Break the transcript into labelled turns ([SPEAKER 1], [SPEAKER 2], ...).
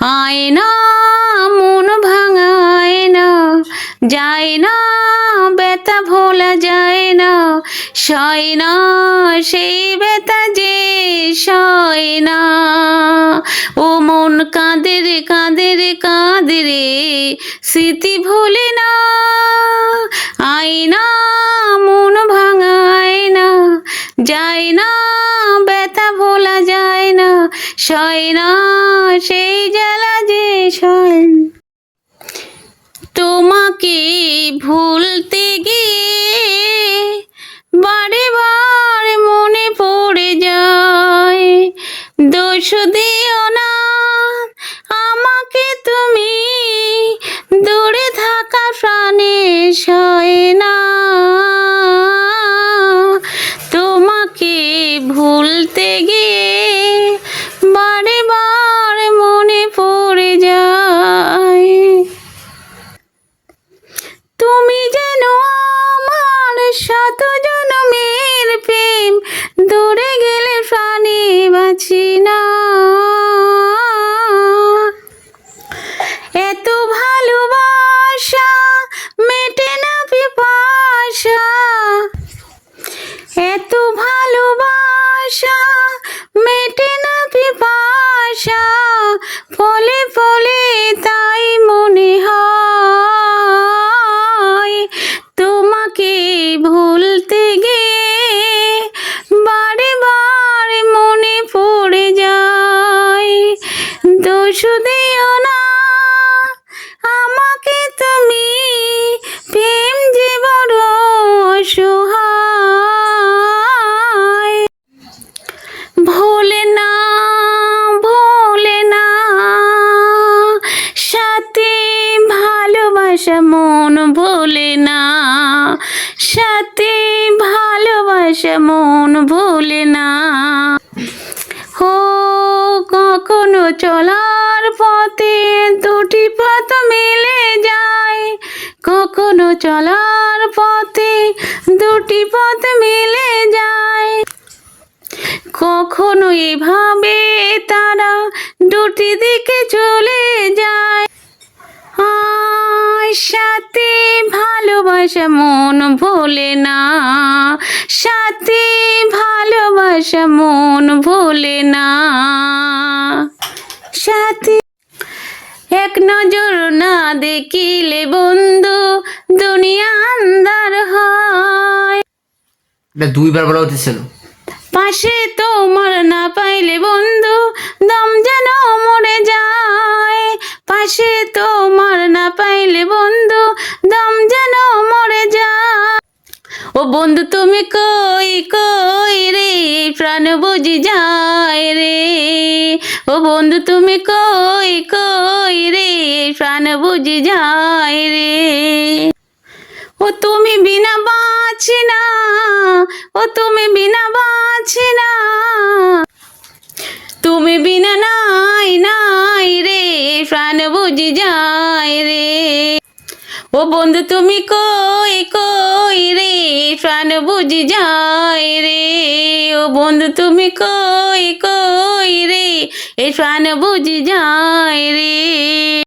[SPEAKER 1] আয় না, মন ভাঙায় না, যায় না, ব্যথা ভোলা যায় না, সয় না, সেই ব্যথা যে সয় না। ও মন কাঁদের কাঁদের কাঁদে রে, স্মৃতি ভোলে না সয় সেই জ্বালা যে তোমাকে ভুলতে গিয়ে বারে বারে মনে পড়ে যায়। দোষ দিও না, আমাকে তুমি দূরে থাকা প্রাণে সয় না। তোমাকে ভুলতে গিয়ে সাথে ভালোবাসা মন ভোলে না। হো, কখনো চলার পথে দুটি পথ মিলে যায়। কখনো চলার পথে দুটি পথ মিলে যায়। কখনো এভাবে তারা দুটি দিকে চলে যায়। সাথে ভালোবাসা মন ভোলে না। সাথে ভালোবাসা মন ভোলে না। সাথে এক নজর না দেখিলে বন্ধু দুনিয়া আন্দার হয়।
[SPEAKER 2] এটা দুইবার বলা উচিত ছিল।
[SPEAKER 1] পাশে তোমার না পাইলে বন্ধু দম যেন মরে যায়। পাশে বুঝি যায় রে। ও বন্ধু, তুমি কই কই রে? প্রাণ বুঝি যায় রে। ও তুমি বিনা বাঁচি না ও তুমি বিনা বাঁচি না তুমি বিনা নাই নাই রে প্রাণ বুঝি যায় রে। ও বন্ধু, তুমি কই কই রে? প্রাণ বুঝি যায় রে। বন্ধু তুমি কই কই রে? এই প্রাণ বুঝি যায় রে।